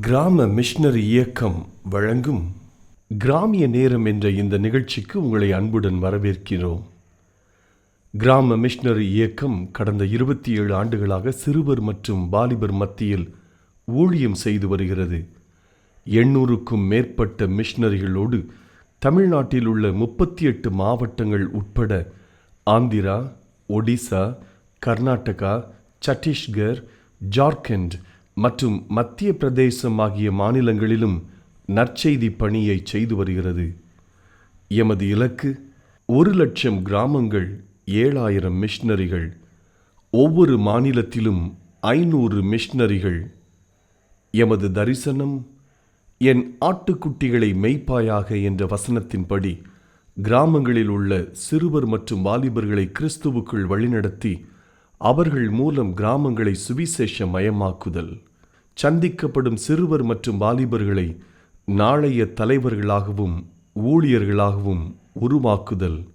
கிராம மிஷனரி இயக்கம் வழங்கும் கிராமிய நேரம் என்ற இந்த நிகழ்ச்சிக்கு உங்களை அன்புடன் வரவேற்கிறோம். கிராம மிஷனரி இயக்கம் கடந்த இருபத்தி ஏழு ஆண்டுகளாக சிறுவர் மற்றும் வாலிபர் மத்தியில் ஊழியம் செய்து வருகிறது. எண்ணூறுக்கும் மேற்பட்ட மிஷனரிகளோடு தமிழ்நாட்டில் உள்ள முப்பத்தி எட்டு மாவட்டங்கள் உட்பட ஆந்திரா ஒடிசா கர்நாடகா சத்தீஸ்கர் ஜார்க்கண்ட் மற்றும் மத்திய பிரதேசம் ஆகிய மாநிலங்களிலும் நற்செய்தி பணியை செய்து வருகிறது. எமது இலக்கு ஒரு லட்சம் கிராமங்கள் ஏழாயிரம் மிஷினரிகள் ஒவ்வொரு மாநிலத்திலும் ஐநூறு மிஷனரிகள். எமது தரிசனம் என் ஆட்டுக்குட்டிகளை மெய்ப்பாயாக என்ற வசனத்தின்படி கிராமங்களில் உள்ள சிறுவர் மற்றும் வாலிபர்களை கிறிஸ்துவுக்குள் வழிநடத்தி அவர்கள் மூலம் கிராமங்களை சுவிசேஷ மயமாக்குதல். சந்திக்கப்படும் சிறுவர் மற்றும் வாலிபர்களை நாளைய தலைவர்களாகவும் ஊழியர்களாகவும் உருவாக்குதல்.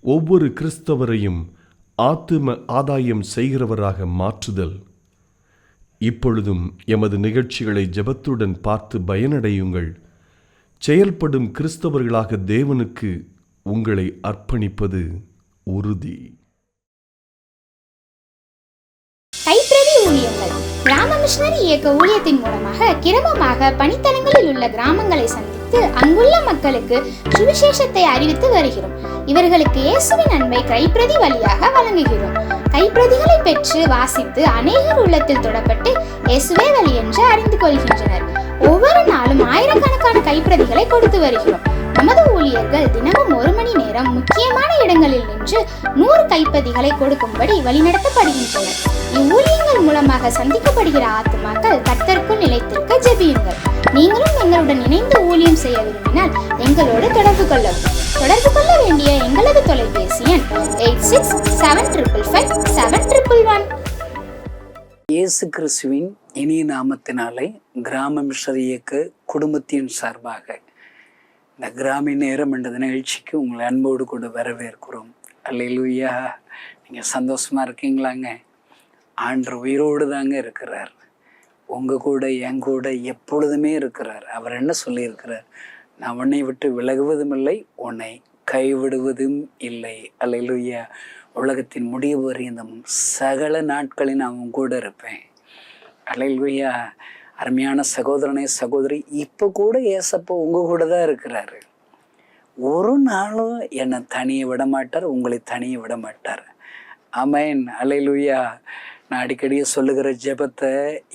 ஒவ்வொரு கிறிஸ்தவரையும் ஆத்தும ஆதாயம் செய்கிறவராக மாற்றுதல். இப்பொழுதும் எமது நிகழ்ச்சிகளை ஜெபத்துடன் பார்த்து பயனடையுங்கள். செயல்படும் கிறிஸ்தவர்களாக தேவனுக்கு உங்களை அர்ப்பணிப்பது உறுதி. மிஷனரி இயக்க ஊழியத்தின் மூலமாக கிரமமாக பணித்தலங்களில் உள்ள கிராமங்களை சந்தித்து அங்குள்ள மக்களுக்கு சுவிசேஷத்தை அறிவித்து வருகிறோம். இவர்களுக்கு இயேசுவின் அன்பை கைப்பிரதி வழியாக வழங்குகிறோம். கைப்பிரதிகளை பெற்று வாசித்து அநேகர் உள்ளத்தில் தொடப்பட்டு இயேசுவே வழி என்று அறிந்து கொள்கின்றனர். ஒவ்வொரு நாளும் ஆயிரக்கணக்கான கைப்பிரதிகளை கொடுத்து வருகிறோம். நமது ஊழியர்கள் தினமும் ஒரு மணி நேரம் முக்கியமான இடங்களில் நின்று நூறு கைப்பதிகளை கொடுக்கும்படி வழிநடத்தப்படுகின்றனர். இவ்வூழியங்கள் மூலமாக சந்திக்கப்படுகிற ஆத்துமாக்கள் கர்த்தருக்குள் நிலைத்திருக்க ஜெபியுங்கள். நீங்களும் எங்களுடன் இணைந்து ஊழியம் செய்ய விரும்பினால் எங்களோடு தொடர்பு கொள்ளவும். தொடர்பு கொள்ள வேண்டிய எங்களது தொலைபேசி எண் eight six seven triple five seven triple one. இயேசு கிறிஸ்துவின் இனிய நாமத்தினாலே கிராம மிஷர் இயக்க குடும்பத்தின் சார்பாக இந்த கிராமிய நேரம் என்ற நிகழ்ச்சிக்கு உங்களை அன்போடு கூட வரவேற்கிறோம். அல்லையிலுயா நீங்கள் சந்தோஷமாக இருக்கீங்களாங்க? ஆண்டு உயிரோடு தாங்க இருக்கிறார். உங்கள் கூட என் கூட எப்பொழுதுமே இருக்கிறார். அவர் என்ன சொல்லியிருக்கிறார்? நான் உன்னை விட்டு விலகுவதும் இல்லை உன்னை கைவிடுவதும் இல்லை. அல்லையிலுயா உலகத்தின் முடிவு வரையும் சகல நாட்களில் நான் உன் கூட இருப்பேன். அலையிலுயா அருமையான சகோதரனே சகோதரி இப்போ கூட ஏசப்போ உங்கள் கூட தான் இருக்கிறாரு. ஒரு நாளும் என்னை தனியை விட மாட்டார் உங்களை தனியை விட மாட்டார். அமேன் அலையிலுயா நான் அடிக்கடி சொல்லுகிற ஜெபத்தை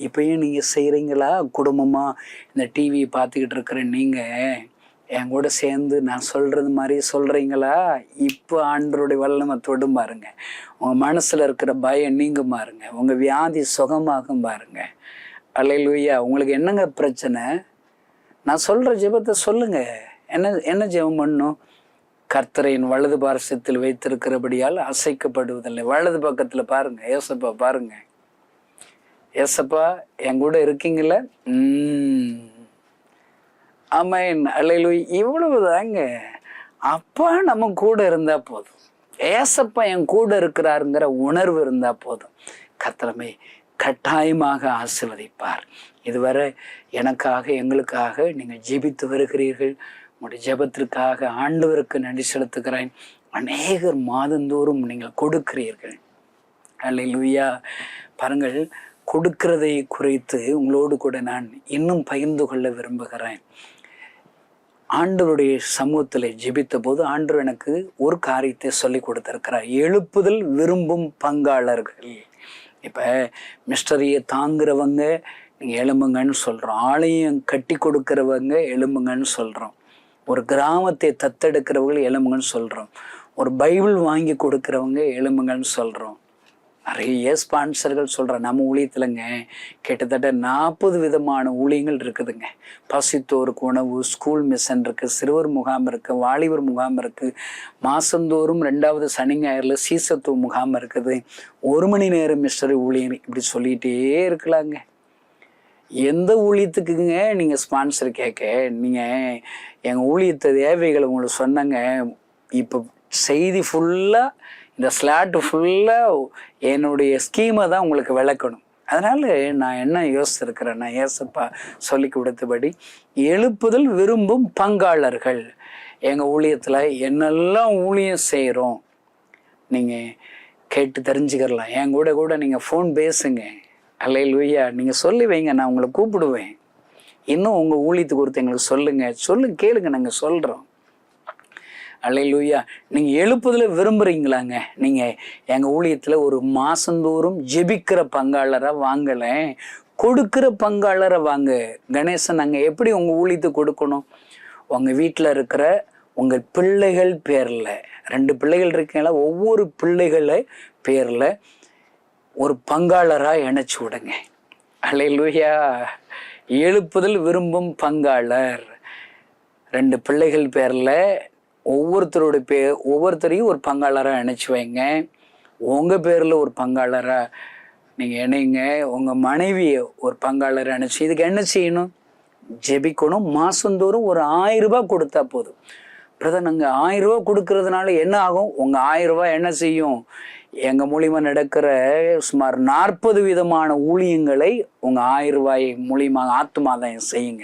இப்பயும் நீங்கள் செய்கிறீங்களா குடும்பமாக இந்த டிவி பார்த்துக்கிட்டு இருக்கிற நீங்கள் என் கூட சேர்ந்து நான் சொல்கிறது மாதிரி சொல்கிறீங்களா இப்போ ஆண்டருடைய வல்லமை தொடும் பாருங்க. உங்கள் மனசில் இருக்கிற பயம் நீங்க பாருங்க. உங்கள் வியாதி சுகமாகும் பாருங்கள் அலையிலுயா. உங்களுக்கு என்னங்க பிரச்சனை? நான் சொல்கிற ஜெபத்தை சொல்லுங்கள் என்ன என்ன ஜெபம் பண்ணும்? கர்த்தரையின் வலது பாரசத்தில் வைத்திருக்கிறபடியால் அசைக்கப்படுவதில்லை. வலது பக்கத்தில் பாருங்கள் ஏசப்பா பாருங்கள் ஏசப்பா என் கூட இருக்கீங்கள ம். அலையிலு இவ்வளவு தாங்க அப்பா நம்ம கூட இருந்தால் போதும். ஏசப்பா என் கூட இருக்கிறாருங்கிற உணர்வு இருந்தால் போதும். கத்திரமே கட்டாயமாக ஆசிர்வதிப்பார். இதுவரை எனக்காக எங்களுக்காக நீங்கள் ஜெபித்து வருகிறீர்கள். உங்களுடைய ஜெபத்திற்காக ஆண்டவருக்கு நன்றி செலுத்துகிறேன். அநேகர் மாதந்தோறும் நீங்கள் கொடுக்கிறீர்கள். அல்லையா பாருங்கள் கொடுக்கிறதை குறித்து உங்களோடு கூட நான் இன்னும் பகிர்ந்து கொள்ள விரும்புகிறேன். ஆண்டவருடைய சமூகத்தில் ஜெபித்த போது ஆண்டவர் எனக்கு ஒரு காரியத்தை சொல்லி கொடுத்திருக்கிறார். எழுப்புதல் விரும்பும் பங்காளர்கள். இப்போ மிஸ்டரியை தாங்குறவங்க நீங்கள் எலும்புங்கன்னு சொல்கிறோம் ஆலயம் கட்டி கொடுக்குறவங்க எலும்புங்கன்னு சொல்கிறோம் ஒரு கிராமத்தை தத்தெடுக்கிறவங்க எலும்புங்கன்னு சொல்கிறோம் ஒரு பைபிள் வாங்கி கொடுக்குறவங்க எலும்புங்கன்னு சொல்கிறோம் நிறைய ஸ்பான்சர்கள் சொல்கிறேன் நம்ம ஊழியத்தில்ங்க கிட்டத்தட்ட நாற்பது விதமான ஊழியங்கள் இருக்குதுங்க. பசித்தோருக்கு உணவு ஸ்கூல் மிஷன் இருக்குது சிறுவர் முகாம் இருக்குது வாலிபர் முகாம் இருக்குது மாதந்தோறும் ரெண்டாவது சனி ஞாயிறில் சீசத்துவ முகாம் இருக்குது. ஒரு மணி நேரம் மிஸ்டர் ஊழியர் இப்படி சொல்லிகிட்டே இருக்கலாங்க. எந்த ஊழியத்துக்குங்க நீங்கள் ஸ்பான்சர் கேட்க? நீங்கள் எங்கள் ஊழியத்தை தேவைகளை உங்களுக்கு சொன்னங்க. இப்போ செய்தி ஃபுல்லாக இந்த ஸ்லாட்டு ஃபுல்லாக என்னுடைய ஸ்கீமை தான் உங்களுக்கு விளக்கணும். அதனால் நான் என்ன யோசிச்சிருக்கிறேன்னா ஏசப்பா சொல்லி கொடுத்தபடி எழுப்புதல் விரும்பும் பங்காளர்கள். எங்கள் ஊழியத்தில் என்னெல்லாம் ஊழியம் செய்கிறோம் நீங்கள் கேட்டு தெரிஞ்சுக்கிறலாம். என் கூட கூட நீங்கள் ஃபோன் பேசுங்க. அல்ல லூயா நீங்கள் சொல்லி வைங்க நான் உங்களை கூப்பிடுவேன். இன்னும் உங்கள் ஊழியத்துக்கு ஒருத்தர் எங்களுக்கு சொல்லுங்கள் சொல்லுங்க கேளுங்க நாங்கள் சொல்கிறோம் அல்லையிலூயா நீங்கள் எழுப்புதில் விரும்புகிறீங்களாங்க நீங்கள் எங்கள் ஊழியத்தில் ஒரு மாதந்தோறும் ஜெபிக்கிற பங்காளராக வாங்கலை. கொடுக்கிற பங்காளரை வாங்க. கணேசன் நாங்கள் எப்படி உங்கள் ஊழியத்தை கொடுக்கணும்? உங்கள் வீட்டில் இருக்கிற உங்கள் பிள்ளைகள் பேரில் ரெண்டு பிள்ளைகள் இருக்கீங்களா? ஒவ்வொரு பிள்ளைகளை பேரில் ஒரு பங்காளராக இணைச்சி விடுங்க. அல்லையிலூயா எழுப்புதல் விரும்பும் பங்காளர். ரெண்டு பிள்ளைகள் பேரில் ஒவ்வொருத்தரோட பே ஒவ்வொருத்தரையும் ஒரு பங்காளராக இணைச்சி வைங்க. உங்கள் பேரில் ஒரு பங்காளராக நீங்கள் இணைங்க. உங்கள் மனைவியை ஒரு பங்காளராக இணைச்சி இதுக்கு என்ன செய்யணும்? ஜெபிக்கணும். மாதந்தோறும் ஒரு ஆயிரம் ரூபாய் கொடுத்தா போதும். பிரதர் நாங்கள் ஆயிரம் ரூபாய் கொடுக்கறதுனால என்ன ஆகும்? உங்கள் ஆயிரரூபா என்ன செய்யும்? எங்கள் மூலியமாக நடக்கிற சுமார் நாற்பது விதமான ஊழியங்களை உங்கள் ஆயிரம் ரூபாய் மூலியமா ஆத்துமாதான் செய்யுங்க.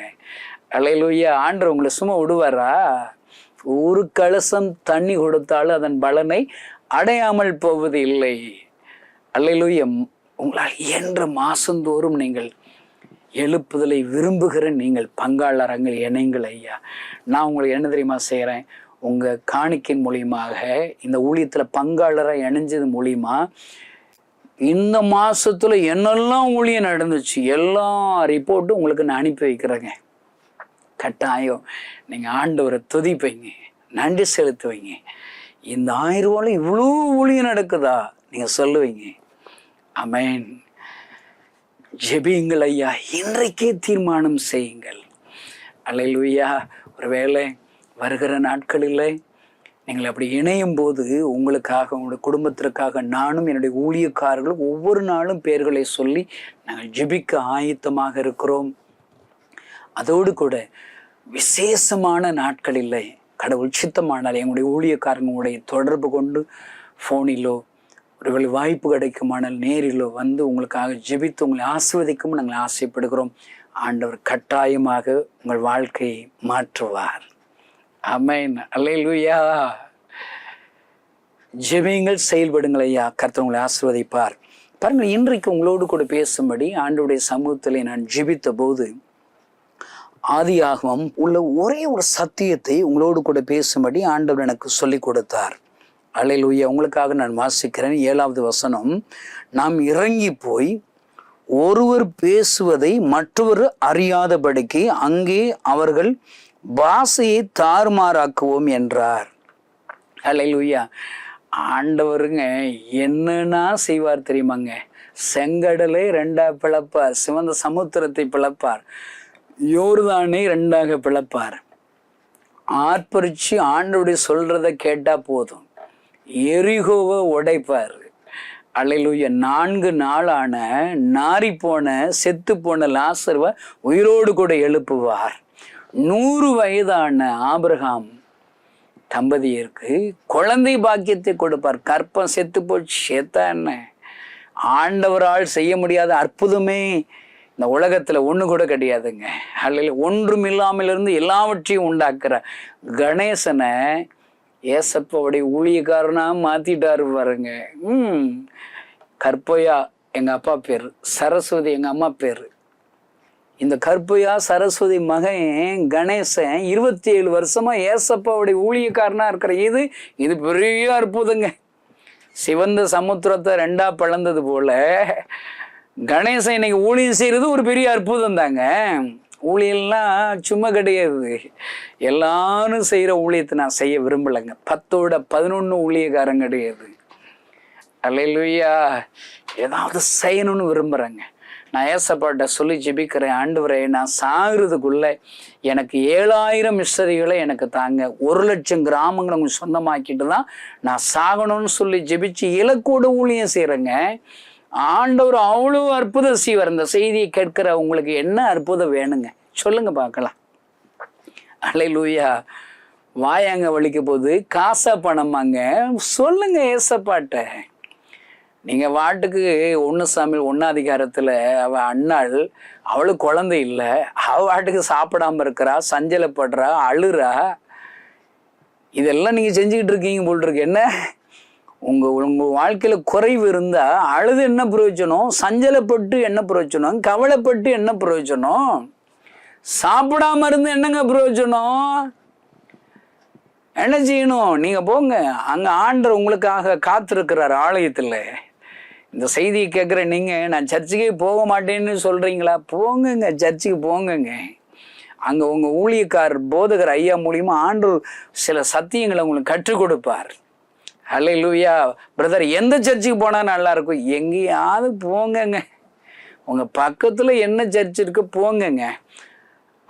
அலையிலுயா. ஆண்டு உங்களை சும்மா விடுவாரா? ஒரு கலசம் தண்ணி கொடுத்தாலும் அதன் பலனை அடையாமல் போவது இல்லை. அல்லையிலுய உங்களால் இயன்ற மாசந்தோறும் நீங்கள் எழுப்புதலை விரும்புகிற நீங்கள் பங்காளரங்கள் இணைங்கள் ஐயா. நான் உங்களுக்கு என்ன தெரியுமா செய்கிறேன் உங்கள் காணிக்கின் மூலியமாக இந்த ஊழியத்தில் பங்காளராக இணைஞ்சது மூலியமா இந்த மாதத்தில் என்னெல்லாம் ஊழியம் நடந்துச்சு எல்லா ரிப்போர்ட்டும் உங்களுக்கு நான் அனுப்பி வைக்கிறேங்க. கட்டாயம். நீங்கள் ஆண்டவரை துதிப்பீங்க நன்றி செலுத்துவீங்க. இந்த ஆயிரம் ரூபாயில் இவ்வளோ ஊழியம் நடக்குதா? நீங்கள் சொல்லுவீங்க. அமேன் ஜெபியுங்கள் ஐயா இன்றைக்கே தீர்மானம் செய்யுங்கள். அல்லையா ஒருவேளை வருகிற நாட்களில் நீங்கள் அப்படி இணையும் போது உங்களுக்காக உங்களுடைய குடும்பத்திற்காக நானும் என்னுடைய ஊழியக்காரர்களும் ஒவ்வொரு நாளும் பெயர்களை சொல்லி நாங்கள் ஜெபிக்க ஆயத்தமாக இருக்கிறோம். அதோடு கூட விசேஷமான நாட்கள் இல்லை. கடவுள் சித்தமானால் எங்களுடைய ஊழியக்காரங்களுடைய தொடர்பு கொண்டு ஃபோனிலோ ஒருவேளை வாய்ப்பு கிடைக்குமானால் நேரிலோ வந்து உங்களுக்காக ஜெபித்து உங்களை ஆசிர்வதிக்கும் நாங்கள் ஆசைப்படுகிறோம். ஆண்டவர் கட்டாயமாக உங்கள் வாழ்க்கையை மாற்றுவார். அமேன் அல்லேலூயா. ஜெபியுங்கள் செயல்படுங்கள் ஐயா. கர்த்தர் உங்களை ஆசிர்வதிப்பார். பாருங்கள் இன்றைக்கு உங்களோடு கூட பேசும்படி ஆண்டுடைய சமூகத்திலே நான் ஜெபித்த போது ஆதியாகமம் உள்ள ஒரே ஒரு சத்தியத்தை உங்களோடு கூட பேசும்படி ஆண்டவர் எனக்கு சொல்லி கொடுத்தார். அல்லேலூயா உங்களுக்காக நான் வாசிக்கிறேன் ஏழாவது வசனம். நாம் இறங்கி போய் ஒருவர் பேசுவதை மற்றவர் அறியாதபடிக்கு அங்கே அவர்கள் பாசையை தாறுமாறாக்குவோம் என்றார். அல்லேலூயா ஆண்டவருங்க என்னன்னா செய்வார் தெரியுமாங்க? செங்கடலை ரெண்டா பிளப்பார் சிவந்த சமுத்திரத்தை பிளப்பார். யோர்தானை ரெண்டாக பிளப்பார். ஆர்ப்பரிச்சு ஆண்டவருடைய சொல்றத கேட்டா போதும். எரிகோவை உடைப்பார். அலையிலுய நான்கு நாளான நாரி போன செத்து போன லாசர்வ உயிரோடு கூட எழுப்புவார். நூறு வயதான ஆபிரகாம் தம்பதியருக்கு குழந்தை பாக்கியத்தை கொடுப்பார். கற்பம் செத்து போச்சு செத்தா என்ன? ஆண்டவரால் செய்ய முடியாத அற்புதமே. இந்த உலகத்தில் ஒன்று கூட கிடையாதுங்க. அல்ல ஒன்றும் இல்லாமலிருந்து எல்லாவற்றையும் உண்டாக்குற கணேசனை ஏசப்பாவுடைய ஊழியக்காரனாக மாற்றிட்டாரு பாருங்க. ம். கற்பையா எங்கள் அப்பா பேர் சரஸ்வதி எங்கள் அம்மா பேர். இந்த கற்பையா சரஸ்வதி மகன் கணேசன் இருபத்தி ஏழு வருஷமாக ஏசப்பாவுடைய ஊழியக்காரனாக இருக்கிற இது இது பெரிய அற்புதங்க. சிவந்த சமுத்திரத்தை ரெண்டாக பிளந்தது போல் கணேசன் இன்னைக்கு ஊழியம் செய்யறது ஒரு பெரிய அற்புதம் தாங்க ஊழியெல்லாம் சும்மா கிடையாது. எல்லாரும் செய்கிற ஊழியத்தை நான் செய்ய விரும்பலைங்க. பத்தோட பதினொன்று ஊழியக்காரன் கிடையாது. அல்லையா ஏதாவது செய்யணும்னு விரும்புகிறேங்க நான் ஏசப்பாட்ட சொல்லி ஜெபிக்கிறேன். ஆண்டவரே நான் சாகிறதுக்குள்ள எனக்கு ஏழாயிரம் மிஸ்டரிகளை எனக்கு தாங்க. ஒரு லட்சம் கிராமங்களை உங்களுக்கு சொந்தமாக்கிட்டு தான் நான் சாகணும்னு சொல்லி ஜெபிச்சு இலக்கோட ஊழியம் செய்கிறேங்க ஆண்டவர் அவ்வளோ அற்புதம் செய்வார். இந்த செய்தியை கேட்கிற உங்களுக்கு என்ன அற்புதம் வேணுங்க? சொல்லுங்க பார்க்கலாம். அலை லூயா வாயாங்க வலிக்க போது காசா பணமாங்க சொல்லுங்க ஏசப்பாட்ட. நீங்கள் வாட்டுக்கு ஒன்று சாமியில் ஒன்றாம் அதிகாரத்தில் அவள் அண்ணாள் அவளுக்கு குழந்தை இல்லை. அவள் வாட்டுக்கு சாப்பிடாமல் இருக்கிறா சஞ்சலப்படுறா அழுறா. இதெல்லாம் நீங்கள் செஞ்சுக்கிட்டு இருக்கீங்க போல் இருக்கு. என்ன? உங்கள் உங்கள் வாழ்க்கையில் குறைவு இருந்தால் அழுது என்ன பிரயோஜனம்? சஞ்சலப்பட்டு என்ன பிரயோஜனம்? கவலைப்பட்டு என்ன பிரயோஜனம்? சாப்பிடாம இருந்து என்னங்க பிரயோஜனம்? என்ன செய்யணும்? நீங்கள் போங்க. அங்கே ஆண்டர் உங்களுக்காக காத்திருக்கிறார் ஆலயத்தில். இந்த செய்தியை கேட்குற நீங்கள் நான் சர்ச்சுக்கே போக மாட்டேன்னு சொல்கிறீங்களா போங்கங்க சர்ச்சுக்கு போங்கங்க. அங்கே உங்கள் ஊழியக்கார் போதகர் ஐயா மூலியமாக ஆண்டு சில சத்தியங்களை உங்களுக்கு கற்றுக் கொடுப்பார். ஹலே லூயா பிரதர் எந்த சர்ச்சுக்கு போனா நல்லா இருக்கும்? எங்கேயாவது போங்கங்க. உங்கள் பக்கத்தில் என்ன சர்ச் இருக்கு போங்கங்க.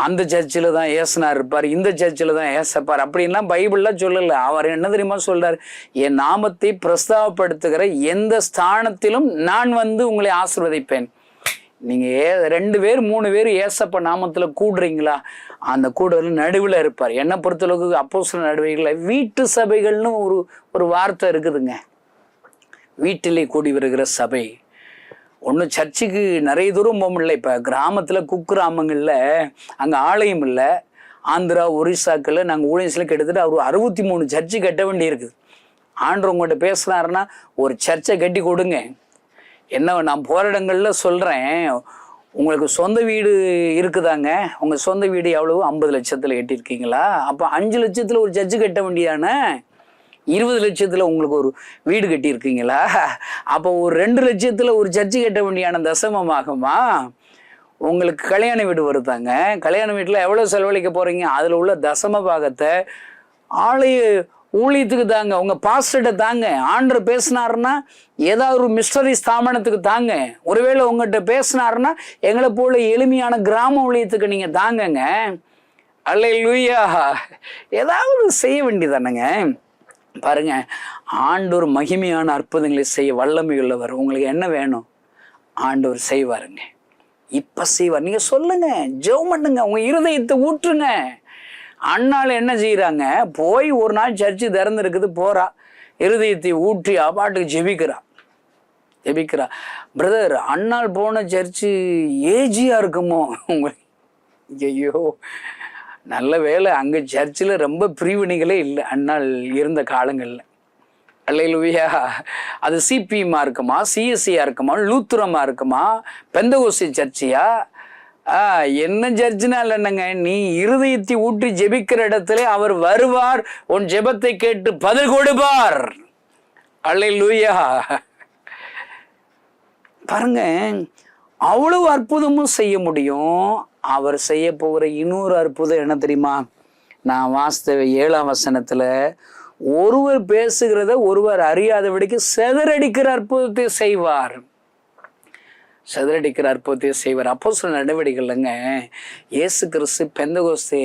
அந்த சர்ச்சில் தான் ஏசுனார் இருப்பார் இந்த சர்ச்சில் தான் ஏசப்பார். அப்படின்லாம் பைபிளெலாம் சொல்லலை. அவர் என்ன தெரியுமா சொல்கிறார் என் நாமத்தை பிரஸ்தாபப்படுத்துகிற எந்த ஸ்தானத்திலும் நான் வந்து உங்களை ஆசிர்வதிப்பேன். நீங்கள் ஏ ரெண்டு பேர் மூணு பேர் ஏசப்ப நாமத்தில் கூடுறீங்களா? அந்த கூடுதல் நடுவில் இருப்பார். என்னை பொறுத்தளவுக்கு அப்போ சில நடுவைகளில் வீட்டு சபைகள்னு ஒரு ஒரு வார்த்தை இருக்குதுங்க. வீட்டிலே கூடி வருகிற சபை. ஒன்றும் சர்ச்சுக்கு நிறைய தூரம் போக முடியல. இப்போ கிராமத்தில் குக்கிராமங்களில் அங்கே ஆலயம் இல்லை. ஆந்திரா ஒரிசாக்கில் நாங்கள் ஊழியர்ஸில் கிட்டத்தட்ட அவர் அறுபத்தி மூணு சர்ச்சு கட்ட வேண்டியிருக்குது ஆண்டு உங்கள்கிட்ட பேசுனாருன்னா ஒரு சர்ச்சை கட்டி கொடுங்க. என்ன நான் போராடங்களில் சொல்கிறேன் உங்களுக்கு சொந்த வீடு இருக்குதாங்க? உங்கள் சொந்த வீடு எவ்வளவு? ஐம்பது லட்சத்தில் கட்டியிருக்கீங்களா அப்போ அஞ்சு லட்சத்தில் ஒரு ஜட்ஜு கட்ட வேண்டியதானே? இருபது லட்சத்தில் உங்களுக்கு ஒரு வீடு கட்டியிருக்கீங்களா? அப்போ ஒரு ரெண்டு லட்சத்தில் ஒரு ஜட்ஜு கட்ட வேண்டியான தசமமாகுமா? உங்களுக்கு கல்யாண வீடு வருதாங்க? கல்யாண வீட்டில் எவ்வளோ செலவழிக்க போகிறீங்க அதில் உள்ள தசம பாகத்தை ஆலய ஊழியத்துக்கு தாங்க உங்க பாஸ்டர்கிட்ட தாங்க. ஆண்டர் பேசினாருன்னா ஏதாவது ஒரு மிஸ்டரி ஸ்தாபனத்துக்கு தாங்க. ஒருவேளை உங்ககிட்ட பேசினாருன்னா எங்களை போல எளிமையான கிராம ஊழியத்துக்கு நீங்க தாங்கங்க. அல்ல லூயா ஏதாவது செய்ய வேண்டியதானங்க. பாருங்க ஆண்டோர் மகிமையான அற்புதங்களை செய்ய வல்லமை உள்ளவர் உங்களுக்கு என்ன வேணும்? ஆண்டோர் செய்வாருங்க. இப்ப செய்வார். நீங்க சொல்லுங்க ஜெபம் பண்ணுங்க. உங்க இருதயத்தை ஊற்றுங்க. அண்ணாள் என்ன செய்கிறாங்க போய் ஒரு நாள் சர்ச்சு திறந்துருக்குது போகிறா இருதயத்தை ஊற்றி பாட்டுக்கு ஜெபிக்கிறா. ஜெபிக்கிறா. பிரதர் அண்ணாள் போன சர்ச்சு ஏஜியாக இருக்குமோ? உங்களுக்கு ஐயோ நல்ல வேலை அங்கே சர்ச்சில் ரொம்ப பிரிவினைகளே இல்லை. அண்ணாள் இருந்த காலங்களில். அல்லையிலுவியா அது சிபிஎம்மா இருக்குமா? சிஎஸ்சியாக இருக்குமா? லூத்துரமாக இருக்குமா? பெந்தகோசி சர்ச்சியா? என்ன சர்ச்சினால் என்னங்க? நீ இருதயத்தை ஊற்றி ஜெபிக்கிற இடத்துல அவர் வருவார். உன் ஜெபத்தை கேட்டு பதில் கொடுப்பார். அல்லையிலுயா பாருங்க அவ்வளவு அற்புதமும் செய்ய முடியும். அவர் செய்ய போகிற இன்னொரு அற்புதம் என்ன தெரியுமா? நான் வாஸ்தவ ஏழாம் வசனத்துல ஒருவர் பேசுகிறத ஒருவர் அறியாதபடிக்கு செதறடிக்கிற அற்புதத்தை செய்வார். சதுரடிக்கிற அற்புதத்தை செய்வார். அப்போ சில நடவடிக்கைகள்லங்க இயேசு கிறிஸ்து பெந்தகோஸ்தே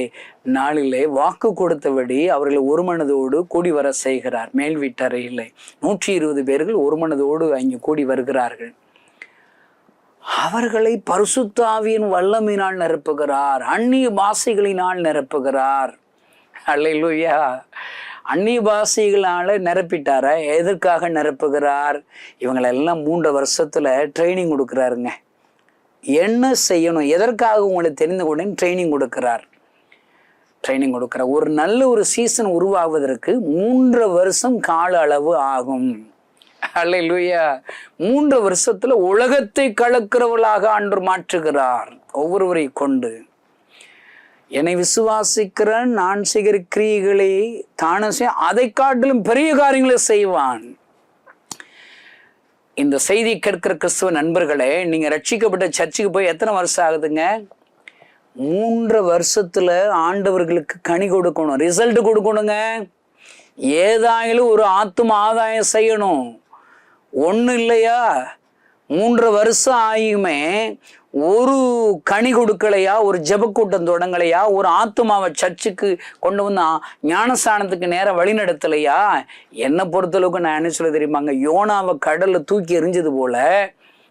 நாளிலே வாக்கு கொடுத்தபடி அவர்களை ஒரு மனதோடு கூடி வர செய்கிறார். மேல் வீட்டறையில் நூற்றி இருபது பேர்கள் ஒரு மனதோடு அங்கே கூடி வருகிறார்கள். அவர்களை பரிசுத்தாவியின் வல்லமினால் நிரப்புகிறார். அந்நிய பாசைகளினால் நிரப்புகிறார். அல்லையா அந்நியவாசிகளால் நிரப்பிட்டார எதற்காக நிரப்புகிறார்? இவங்களெல்லாம் மூன்று வருஷத்தில் ட்ரைனிங் கொடுக்குறாருங்க. என்ன செய்யணும்? எதற்காக உங்களை தெரிந்து கொண்டேன் ட்ரைனிங் கொடுக்கிறார். ட்ரைனிங் கொடுக்குறார் ஒரு நல்ல ஒரு சீசன் உருவாவதற்கு மூன்று வருஷம் கால அளவு ஆகும். அல்லேலூயா மூன்று வருஷத்துல உலகத்தை கலக்கிறவளாக அன்று மாற்றுகிறார். ஒவ்வொருவரை கொண்டு. என்னை விசுவாசிக்கிற நான் செய்கிற கிரியைகளை தானே செய்ய அதை காட்டிலும் பெரிய காரியங்களை செய்வான். இந்த செய்தி கேட்கிற கிறிஸ்துவ நண்பர்களே நீங்க ரட்சிக்கப்பட்ட சர்ச்சுக்கு போய் எத்தனை வருஷம் ஆகுதுங்க? மூன்று வருஷத்துல ஆண்டவர்களுக்கு கனி கொடுக்கணும் ரிசல்ட் கொடுக்கணுங்க. ஏதாயிலும் ஒரு ஆத்தும ஆதாயம் செய்யணும். ஒன்றும் இல்லையா? மூன்று வருஷம் ஆகியுமே ஒரு கனி கொடுக்கலையா ஒரு ஜெபக்கூட்டம் தொடங்கலையா ஒரு ஆத்துமாவை சர்ச்சுக்கு கொண்டு வந்தா ஞானஸ்தானத்துக்கு நேரம் வழிநடத்தலையா என்னை பொறுத்தளவுக்கு நான் என்ன சொல்ல தெரியுமாங்க யோனாவை கடலில் தூக்கி எரிஞ்சது போல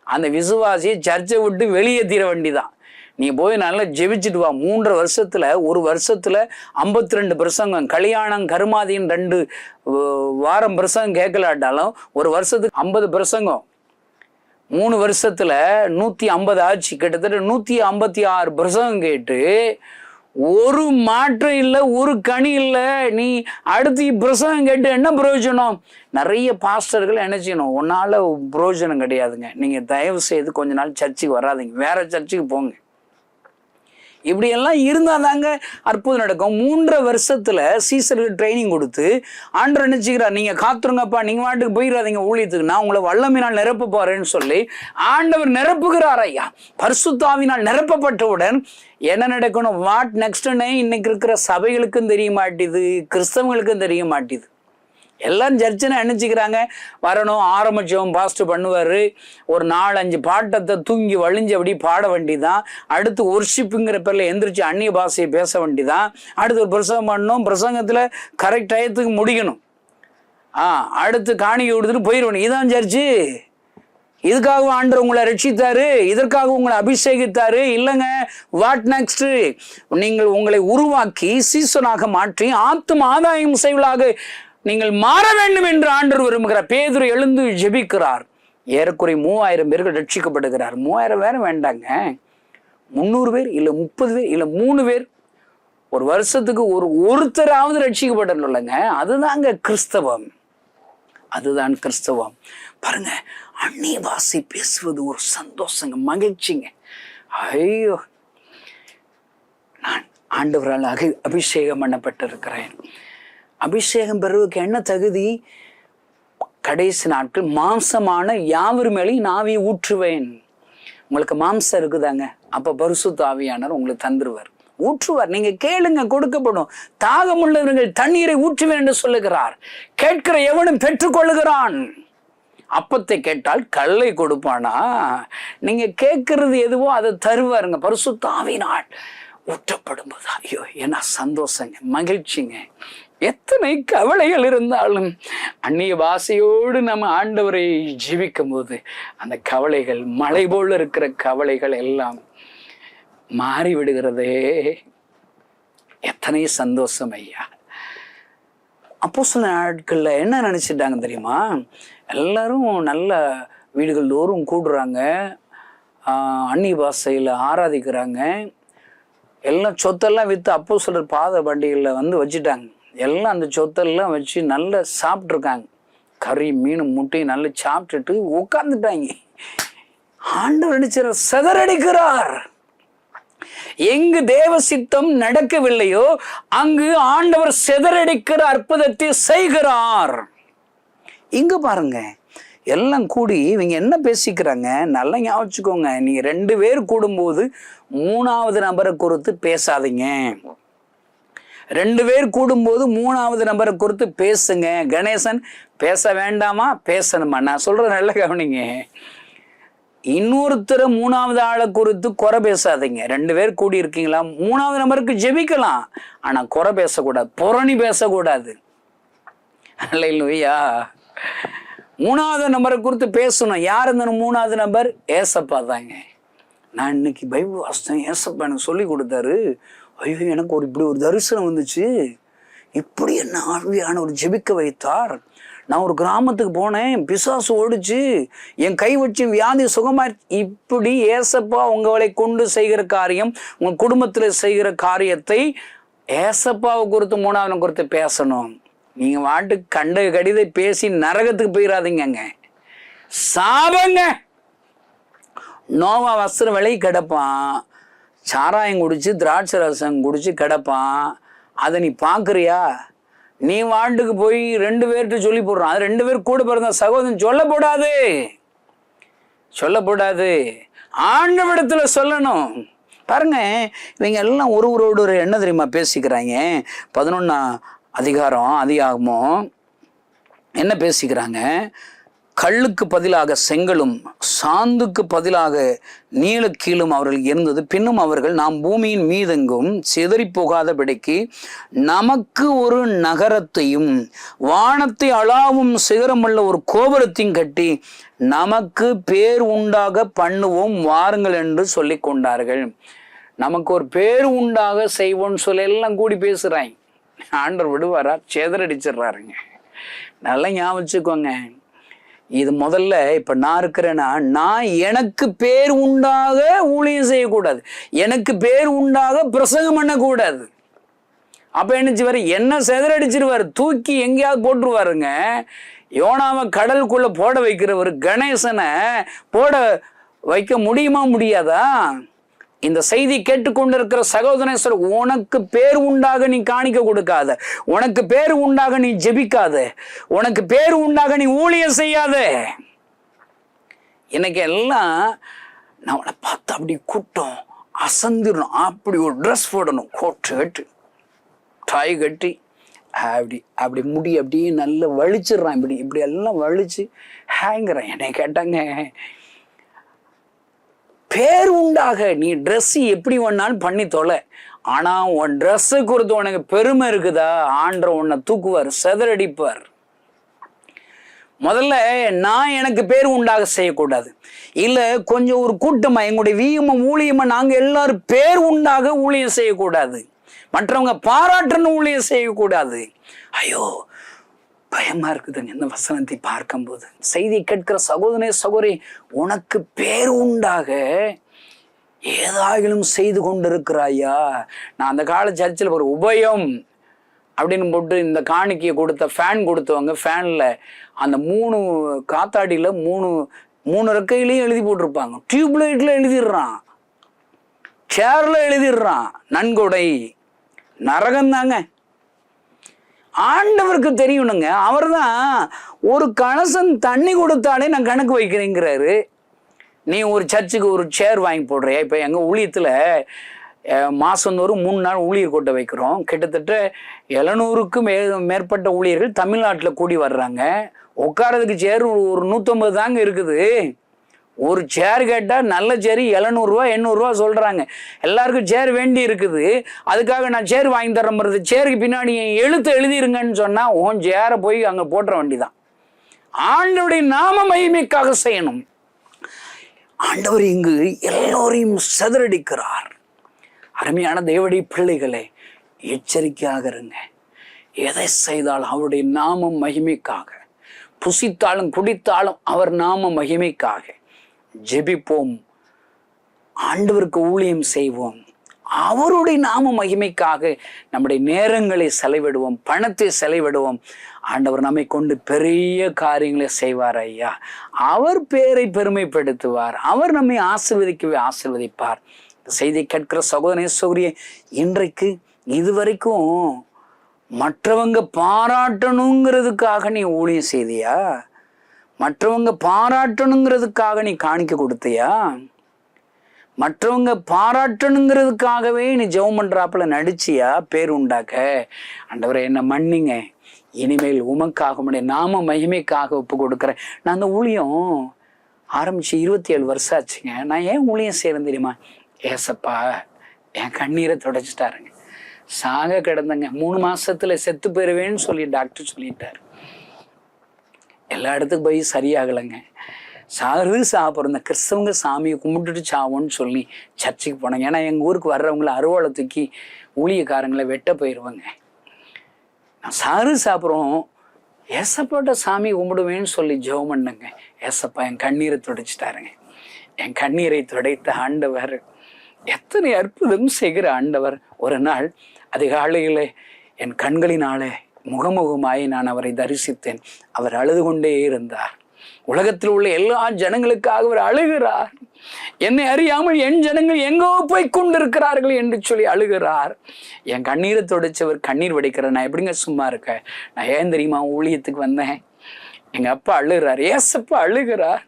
அந்த விசுவாசியை சர்ச்சை விட்டு வெளியேற்றிட வேண்டிதான். நீ போய் நல்லா ஜெபிச்சுட்டு வா. மூன்று வருஷத்துல ஒரு வருஷத்துல ஐம்பத்தி ரெண்டு பிரசங்கம் கல்யாணம் கருமாதியின் ரெண்டு வாரம் பிரசங்கம் கேட்கலாட்டாலும் ஒரு வருஷத்துக்கு ஐம்பது பிரசங்கம் மூணு வருஷத்துல நூத்தி ஐம்பது ஆட்சி கிட்டத்தட்ட நூத்தி ஐம்பத்தி ஆறு பிரசவம் கேட்டு ஒரு மாற்றம் இல்லை ஒரு கனி இல்லை. நீ அடுத்து பிரசவம் கேட்டு என்ன பிரயோஜனம்? நிறைய பாஸ்டர்கள் என்ன செய்யணும்? உன்னால பிரயோஜனம் கிடையாதுங்க. நீங்க தயவு செய்து கொஞ்ச நாள் சர்ச்சுக்கு வராதீங்க. வேற சர்ச்சுக்கு போங்க. இப்படியெல்லாம் இருந்தால் தாங்க அற்புதம் நடக்கும். மூன்றரை வருஷத்தில் சீசருக்கு ட்ரைனிங் கொடுத்து ஆண்டர் நினச்சிக்கிறார் நீங்கள் காத்துருங்கப்பா நீங்கள் வாட்டுக்கு போயிடாதீங்க ஊழியத்துக்கு. நான் உங்களை வல்லமையினால் நிரப்ப போகிறேன்னு சொல்லி ஆண்டவர் நிரப்புகிறார் ஐயா. பரிசுத்தாவினால் நிரப்பப்பட்டவுடன் என்ன நடக்கணும்? வாட் நெக்ஸ்ட்னே இன்னைக்கு இருக்கிற சபைகளுக்கும் தெரிய மாட்டேது கிறிஸ்தவங்களுக்கும் தெரிய மாட்டேது. எல்லாம் சர்ச்சனை நினைச்சுக்கிறாங்க வரணும் ஆரம்பிச்சவன் பாஸ்ட் பண்ணுவார். ஒரு நாலஞ்சு பாட்டத்தை தூங்கி வழிஞ்சு அப்படி பாட வேண்டிதான். அடுத்து ஒர்ஷிப்புங்கிற பேரில் எந்திரிச்சு அந்நிய பாஷையை பேச வேண்டிதான். அடுத்து ஒரு பிரசங்கம் பண்ணணும் பிரசங்கத்தில் கரெக்ட் டயத்துக்கு முடிக்கணும். ஆ அடுத்து காணிக்கை கொடுத்துட்டு போயிடணும் இதான் சர்ச்சு. இதுக்காக ஆண்டவர் உங்களை ரட்சித்தாரு. இதற்காக உங்களை அபிஷேகித்தாரு. இல்லைங்க வாட் நெக்ஸ்ட் நீங்கள் உங்களை உருவாக்கி சீசனாக மாற்றி ஆத்தும் ஆதாயம் செய்வலாக. நீங்கள் மாற வேண்டும் என்று ஆண்டவர் விரும்புகிறார் பேதுரு எழுந்து ஜெபிக்கிறார். ஏறக்குறை மூவாயிரம் பேர்கள் ரட்சிக்கப்படுகிறார். மூவாயிரம் பேரும் வேண்டாங்க. முந்நூறு பேர் இல்லை முப்பது பேர் இல்லை மூணு பேர். ஒரு வருஷத்துக்கு ஒரு ஒருத்தராவது ரட்சிக்கப்படணும்லங்க அதுதாங்க கிறிஸ்தவம். அதுதான் கிறிஸ்தவம். பாருங்க அந்நிய பாசை பேசுவது ஒரு சந்தோஷங்க மகிழ்ச்சிங்க. ஐயோ. நான் ஆண்டவரால் அகி அபிஷேகம் பண்ணப்பட்டிருக்கிறேன். அபிஷேகம் பெறுவதற்கு என்ன தகுதி? கடைசி நாட்கள் மாம்சமான யாவர் மேலேயும் நாவி ஊற்றுவேன். உங்களுக்கு மாம்சம் இருக்குதாங்க? அப்ப பரிசு தாவியானவர் உங்களுக்கு தந்துருவார். ஊற்றுவார். நீங்க கேளுங்க கொடுக்கப்படும். தாகம் உள்ளவர்கள் தண்ணீரை ஊற்றுவேன் என்று சொல்லுகிறார். கேட்கிற எவனும் பெற்றுக்கொள்ளுகிறான். அப்பத்தை கேட்டால் கல்லை கொடுப்பானா? நீங்க கேட்கறது எதுவோ அதை தருவாருங்க. பரிசுத்தாவினால் ஊற்றப்படும் போது ஐயோ என்ன சந்தோஷங்க மகிழ்ச்சிங்க. எத்தனை கவலைகள் இருந்தாலும் அந்நிய பாசையோடு நம்ம ஆண்டவரை ஜீவிக்கும் போது அந்த கவலைகள் மலை போல் இருக்கிற கவலைகள் எல்லாம் மாறிவிடுகிறதே எத்தனை சந்தோஷம் ஐயா. அப்போ சில நாட்களில் என்ன நினச்சிட்டாங்க தெரியுமா? எல்லாரும் நல்ல வீடுகள் தோறும் கூடுறாங்க. ஆஹ் அந்நிய பாஷையில் ஆராதிக்கிறாங்க. எல்லாம் சொத்தெல்லாம் விற்று அப்போ சிலர் பாத பண்டிகையில் வந்து வச்சுட்டாங்க. எல்லாம் அந்த சொத்தெல்லாம் வச்சு நல்லா சாப்பிட்ருக்காங்க. கறி மீன் முட்டையும் நல்லா சாப்பிட்டுட்டு உட்காந்துட்டாங்க ஆண்டவர் நினைச்சார் சிதறடிக்கிறார். எங்கு தேவ சித்தம் நடக்கவில்லையோ அங்கு ஆண்டவர் சிதறடிக்கிற அற்புதத்தை செய்கிறார். இங்க பாருங்க. எல்லாம் கூடி இவங்க என்ன பேசிக்கிறாங்க? நல்லா ஞாபகம் நீங்கள் நீங்க ரெண்டு பேர் கூடும்போது மூணாவது நபரை குறித்து பேசாதீங்க. ரெண்டு பேர் கூடும்போது மூணாவது நபரை குறித்து பேசுங்க. கணேசன் பேச வேண்டாமா? பேசணுமா? நான் சொல்கிறது நல்ல கவனிங்க. இன்னொருத்தரை மூணாவது ஆளை குறித்து குறை பேசாதீங்க. ரெண்டு பேர் கூடி இருக்கீங்களா? மூணாவது நபருக்கு ஜெபிக்கலாம். ஆனால் குறை பேசக்கூடாது. புறணி பேசக்கூடாது. அல்லையா. மூணாவது நபரை குறித்து பேசணும். யார் இந்த மூணாவது நபர் ஏசப்பா தாங்க. நான் இன்னைக்கு பைபிள் வாசித்தேன் ஏசப்பா எனக்கு சொல்லி கொடுத்தாரு. ஐயோ எனக்கு ஒரு இப்படி ஒரு தரிசனம் வந்துச்சு. இப்படி என்ன ஆழ்வியான ஒரு ஜெபிக்க வைத்தார். நான் ஒரு கிராமத்துக்கு போனேன் பிசாசு ஓடிச்சு என் கை வச்சு வியாதி சுகமா இப்படி ஏசப்பா உங்களை கொண்டு செய்கிற காரியம் உங்க குடும்பத்தில் செய்கிற காரியத்தை ஏசப்பாவை குறித்து மூணாவது குறித்து பேசணும். நீங்க வாட்டுக்கு கண்ட கடிதை பேசி நரகத்துக்கு போயிடாதீங்கங்க சாபங்க. நோவா வஸ்திரம் விலை கிடப்பான். சாராயம் குடித்து திராட்சை ரசம் குடித்து கிடப்பான். அதை நீ பார்க்குறியா நீ வாண்டுக்கு போய் ரெண்டு பேர்கிட்ட சொல்லி போடுறான். அது ரெண்டு பேர் கூட பிறந்த சகோதரன் சொல்லப்படாது. சொல்லப்படாது. ஆண்டவிடத்தில் சொல்லணும். பாருங்க இவங்க எல்லாம் ஒரு ஒரு என்ன தெரியுமா பேசிக்கிறாங்க? பதினொன்னா அதிகாரம் அதிகாகமோ என்ன பேசிக்கிறாங்க? கல்லுக்கு பதிலாக செங்கலும் சாந்துக்கு பதிலாக நீலக்கீழும் அவர்கள் இருந்தது. பின்னும் அவர்கள் நாம் பூமியின் மீதெங்கும் சிதறி போகாதபடிக்கு நமக்கு ஒரு நகரத்தையும் வானத்தை அளாவும் சிகரமுள்ள ஒரு கோபுரத்தையும் கட்டி நமக்கு பேர் உண்டாக பண்ணுவோம் வாருங்கள் என்று சொல்லி கொண்டார்கள். நமக்கு ஒரு பேர் உண்டாக செய்வோம்னு சொல்லி எல்லாம் கூடி பேசுறாங்க ஆண்டர் விடுவாரா? சேதறடிச்சிடுறாருங்க நல்லா ஞாபகம் வச்சுக்கோங்க. இது முதல்ல இப்ப நான் இருக்கிறேன்னா நான் எனக்கு பேர் உண்டாக ஊழியம் செய்யக்கூடாது. எனக்கு பேர் உண்டாக பிரசங்கம் பண்ணக்கூடாது. அப்ப என்னச்சுவார் என்ன செதறடிச்சிருவார் தூக்கி எங்கேயாவது போட்டுருவாருங்க. யோனாவை கடலுக்குள்ள போட வைக்கிறவர் கணேசனை போட வைக்க முடியுமா முடியாதா? இந்த செய்தி கேட்டுக்கொண்டிருக்கிற சகோதரேஸ்வரர் உனக்கு பேர் உண்டாக நீ காணிக்க கொடுக்காத. உனக்கு பேர் உண்டாக நீ ஜெபிக்காத. உனக்கு பேர் உண்டாக நீ ஊழியம் செய்யாத. எனக்கு எல்லாம் நான் பார்த்து அப்படி கூட்டம் அசந்திரணும் அப்படி ஒரு ட்ரெஸ் போடணும். கோட்டு கட்டு டாய் கட்டி அப்படி அப்படி முடி அப்படியே நல்லா வலிச்சிடுறான். இப்படி இப்படி எல்லாம் வலிச்சு ஹேங்கிறான் என்னை கேட்டாங்க பேர் உண்டாக நீ ட்ரெஸ் எப்படி வேணாலும் பண்ணி தொலை. ஆனா உன் ட்ரெஸ்ஸு கொடுத்து உனக்கு பெருமை இருக்குதா? ஆண்ட உன்னை தூக்குவார் செதறடிப்பார். முதல்ல நான் எனக்கு பேர் உண்டாக செய்யக்கூடாது. இல்லை கொஞ்சம் ஒரு கூட்டமாக எங்களுடைய வீயமும் ஊழியமா நாங்கள் எல்லாரும் பேர் உண்டாக ஊழியம் செய்யக்கூடாது. மற்றவங்க பாராட்டுன்னு ஊழியம் செய்யக்கூடாது. ஐயோ பயமா இருக்குதுங்க இந்த வசனத்தை பார்க்கும்போது. செய்தி கேட்கிற சகோதரே சகோதரி உனக்கு பேர் உண்டாக ஏதாகிலும் செய்து கொண்டிருக்கிறாயா? நான் அந்த கால சர்ச்சில் ஒரு உபயம் அப்படின்னு போட்டு இந்த காணிக்கையை கொடுத்த ஃபேன் கொடுத்தவங்க ஃபேனில் அந்த மூணு காத்தாடியில் மூணு மூணு ரெக்கையிலையும் எழுதி போட்டிருப்பாங்க. டியூப்லைட்டில் எழுதிடுறான். சேரில் எழுதிடுறான். நன்கொடை. நரகம் தாங்க ஆண்டவருக்கு தெரியணுங்க அவர்தான் ஒரு கலசம் தண்ணி கொடுத்தாலே நான் கணக்கு வைக்கிறேங்கிறாரு. நீ ஒரு சர்ச்சுக்கு ஒரு சேர் வாங்கி போடுறியா? இப்போ எங்கள் ஊழியத்தில் மாதந்தோறும் மூணு நாள் ஊழியர் கூட்ட வைக்கிறோம். கிட்டத்தட்ட எழுநூறுக்கும் மே மேற்பட்ட ஊழியர்கள் தமிழ்நாட்டில் கூடி வர்றாங்க. உட்காரதுக்கு சேர் ஒரு நூற்றம்பது தாங்க இருக்குது. ஒரு சேர் கேட்டால் நல்ல சேர் எழுநூறுவா எண்ணூறுரூவா சொல்கிறாங்க எல்லாருக்கும் சேர் வேண்டி இருக்குது. அதுக்காக நான் சேர் வாங்கி தரம்புறது சேருக்கு பின்னாடி என் எழுத்து எழுதிருங்கன்னு சொன்னால் உன் சேரை போய் அங்கே போட்டுற வேண்டிதான். ஆண்டவருடைய நாம மகிமைக்காக செய்யணும். ஆண்டவர் இங்கு எல்லோரையும் செதறடிக்கிறார் அருமையான தேவடி பிள்ளைகளே எச்சரிக்கையாக இருங்க. எதை செய்தாலும் அவருடைய நாமம் மகிமைக்காக. புசித்தாலும் குடித்தாலும் அவர் நாம மகிமைக்காக. ஜெபிப்போம். ஆண்டவருக்கு ஊழியம் செய்வோம். அவருடைய நாம மகிமைக்காக நம்முடைய நேரங்களை செலவிடுவோம். பணத்தை செலவிடுவோம். ஆண்டவர் நம்மை கொண்டு பெரிய காரியங்களை செய்வார் ஐயா. அவர் பேரை பெருமைப்படுத்துவார். அவர் நம்மை ஆசிர்வதிக்கவே ஆசிர்வதிப்பார். செய்தி கேட்கிற சகோதரே சௌரிய இன்றைக்கு இதுவரைக்கும் மற்றவங்க பாராட்டணுங்கிறதுக்காக நீ ஊழியம் செய்தியா? மற்றவங்க பாராட்டணுங்கிறதுக்காக நீ காணிக்க கொடுத்தியா? மற்றவங்க பாராட்டணுங்கிறதுக்காகவே நீ ஜெபம் பண்ணுறாப்புல நடிச்சியா? பேர் உண்டாக்க. அண்டவரை என்ன மன்னிங்க. இனிமேல் உமக்காக உடைய நாம மகிமைக்காக ஒப்பு கொடுக்குறேன். நான் அந்த ஊழியம் ஆரம்பிச்சு இருபத்தி ஏழு வருஷம் ஆச்சுங்க. நான் ஏன் ஊழியம் செய்யறேன் தெரியுமா? ஏசப்பா என் கண்ணீரை தொடச்சிட்டாருங்க. சாக கிடந்தங்க. மூணு மாசத்துல செத்து போயிருவேன்னு சொல்லி டாக்டர் சொல்லிட்டாரு. எல்லா இடத்துக்கும் போய் சரியாகலைங்க. சாரு சாப்பிட்றோம் இந்த கிறிஸ்தவங்க சாமியை கும்பிட்டுட்டு சாவோன்னு சொல்லி சர்ச்சுக்கு போனாங்க. ஏன்னா எங்கள் ஊருக்கு வர்றவங்கள அருவாளை தூக்கி ஊழியக்காரங்களை வெட்ட போயிடுவாங்க நான் சாரு சாப்பிட்றோம். ஏசப்பாட்ட சாமி கும்பிடுவேன்னு சொல்லி ஜெபம் பண்ணுங்க. ஏசப்பா என் கண்ணீரை துடைச்சிட்டாருங்க. என் கண்ணீரை துடைத்த ஆண்டவர் எத்தனை அற்புதம் செய்கிற ஆண்டவர். ஒரு நாள் அதிகாலையில் என் கண்களினாலே முகமுகமாய் நான் அவரை தரிசித்தேன். அவர் அழுது கொண்டே இருந்தார். உலகத்தில் உள்ள எல்லா ஜனங்களுக்காக அவர் அழுகிறார். என்னை அறியாமல் என் ஜனங்கள் எங்கோ போய் கொண்டிருக்கிறார்கள் என்று சொல்லி அழுகிறார். என் கண்ணீரை துடைச்சவர் கண்ணீர் வடிக்கிறார். நான் எப்படிங்க சும்மா இருக்கேன்? நான் ஏன் தெரியுமா ஊழியத்துக்கு வந்தேன்? எங்க அப்பா அழுகிறார். ஏசப்பா அழுகிறார்.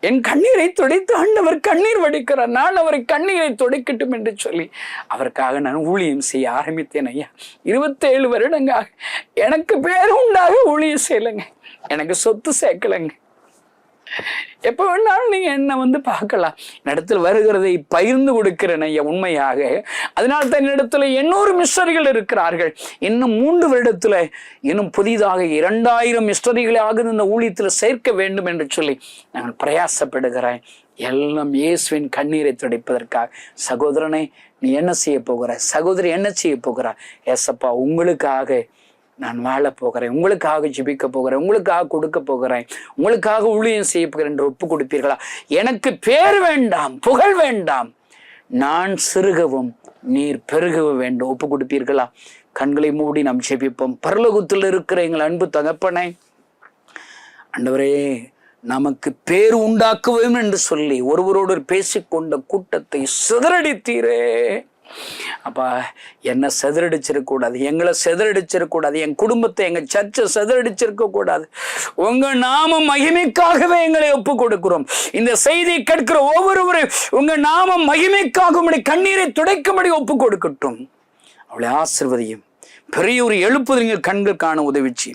என் கண்ணீரை துடைத்து ஆண்டவர் கண்ணீர் வடிக்கிறார் நான் அவரை கண்ணீரை துடைக்கட்டும் என்று சொல்லி அவருக்காக நான் ஊழியம் செய்ய ஆரம்பித்தேன் ஐயா. இருபத்தேழு வருடங்காக எனக்கு பேர் உண்டாக ஊழியம் செய்யலைங்க. எனக்கு சொத்து சேர்க்கலைங்க. எப்போ வேணாலும் நீங்க என்னை வந்து பார்க்கலாம். நடத்தில் வருகிறதை பகிர்ந்து கொடுக்கிறேன் ஐயா உண்மையாக. அதனால தான் இடத்துல எண்ணூறு மிஸ்டரிகள் இருக்கிறார்கள். இன்னும் மூன்று வருடத்துல இன்னும் புதிதாக இரண்டாயிரம் மிஸ்டரிகளாக இந்த ஊழியத்தில் சேர்க்க வேண்டும் என்று சொல்லி நான் பிரயாசப்படுகிறேன். எல்லாம் இயேசுவின் கண்ணீரை துடைப்பதற்காக. சகோதரனை நீ என்ன செய்ய போகிற? சகோதரி என்ன செய்ய போகிறா? ஏசப்பா உங்களுக்காக நான் வாழப் போகிறேன். உங்களுக்காக ஜிபிக்க போகிறேன். உங்களுக்காக கொடுக்க போகிறேன். உங்களுக்காக ஊழியம் செய்ய போகிறேன் என்று ஒப்பு கொடுப்பீர்களா? எனக்கு பேர் வேண்டாம் புகழ் வேண்டாம். நான் சிறுகவும் நீர் பெருக வேண்டும். ஒப்பு கொடுப்பீர்களா? கண்களை மூடி நாம் ஜெபிப்போம். பரலோகத்தில் இருக்கிற எங்கள் அன்பு தகப்பனை அண்டவரே நமக்கு பேர் உண்டாக்குவோம் என்று சொல்லி ஒருவரோடு பேசிக்கொண்ட கூட்டத்தை சிதறடித்தீரே. அப்பா என்ன செதறடிச்சிடக்கூடாது எங்களை செதறடிச்சிடக்கூடாது என் குடும்பத்தை எங்க சர்ச்சை செதறடிச்சிருக்க கூடாது உங்க நாம மகிமைக்காகவே எங்களை ஒப்பு கொடுக்கிறோம் இந்த செய்தியை கேட்கிற ஒவ்வொருவரும் உங்க நாம மகிமைக்காக உம்முடைய கண்ணீரை துடைக்கும்படி ஒப்பு கொடுக்கட்டும் அவளை ஆசிர்வதியும். பெரிய ஒரு எழுப்புதலிங்க கண்கள் காண உதவிச்சு.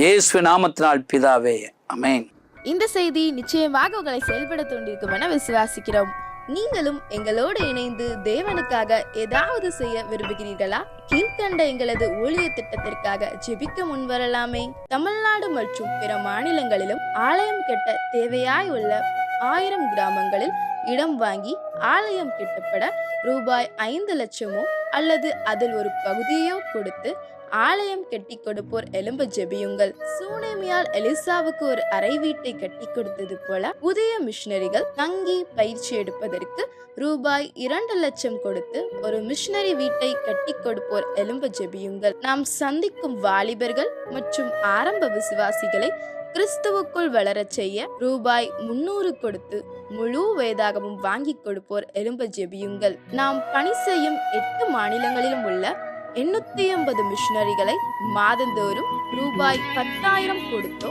இயேசு நாமத்தினால் பிதாவே. அமேன் இந்த செய்தி நிச்சயமாக உங்களை செயல்பட தூண்டிருக்கும் என விசுவாசிக்கிறோம். நீங்களும் எங்களோடு இணைந்து தேவனுக்காக ஏதாவது செய்ய விரும்புகிறீர்களா? கீழ்கண்ட எங்களது ஊழிய திட்டத்திற்காக ஜெபிக்க முன்வரலாமே. தமிழ்நாடு மற்றும் பிற மாநிலங்களிலும் ஆலயம் கட்ட தேவையாய் உள்ள ஆயிரம் கிராமங்களில் இடம் வாங்கி ஆலயம் கட்டப்பட ரூபாய் ஐந்து லட்சமோ அல்லது அதில் ஒரு பகுதியோ கொடுத்து ஆலயம் கட்டி கொடுப்போர் எலும்ப ஜெபியுங்கள். சூனேமியால் எலிசாவுக்கு ஒரு அறை வீட்டை கட்டி கொடுத்தது போல புதிய மிஷினரிகள் தங்கி பயிற்சி எடுப்பதற்கு ரூபாய் இரண்டு லட்சம் கொடுத்து ஒரு மிஷினரி வீட்டை கட்டி கொடுப்போர் எலும்ப ஜெபியுங்கள். நாம் சந்திக்கும் வாலிபர்கள் மற்றும் ஆரம்ப விசுவாசிகளை கிறிஸ்துவுக்குள் வளரச் செய்ய ரூபாய் முன்னூறு கொடுத்து முழு வேதாகமும் வாங்கி கொடுப்போர் எலும்ப ஜெபியுங்கள். நாம் பணி செய்யும் எட்டு மாநிலங்களிலும் உள்ள எண்ணூத்தி ஐம்பது மிஷினரிகளை மாதந்தோறும் ரூபாய் பத்தாயிரம் கொடுத்தோ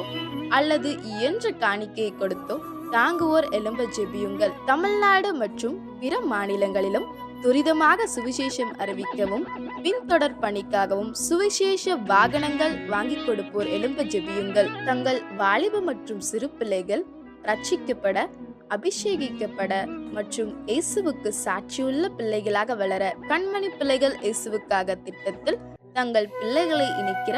அல்லது இயன்ற காணிக்கையை கொடுத்தோ தாங்குவோர் எலும்ப ஜெபியுங்கள். தமிழ்நாடு மற்றும் பிற மாநிலங்களிலும் துரிதமாக சுவிசேஷம் அறிவிக்கவும் பின்தொடர் பணிக்காகவும் சுவிசேஷ வாகனங்கள் வாங்கி கொடுப்போர் எலும்ப ஜெபியுங்கள். தங்கள் வாலிப மற்றும் சிறு பிள்ளைகள் ரட்சிக்கப்பட அபிஷேகிக்கப்பட மற்றும் இயேசுவுக்கு சாட்சியுள்ள பிள்ளைகளாக வளர கண்மணி பிள்ளைகள் இயேசுவுக்காக திட்டத்தில் தங்கள் பிள்ளைகளை இணைக்கிற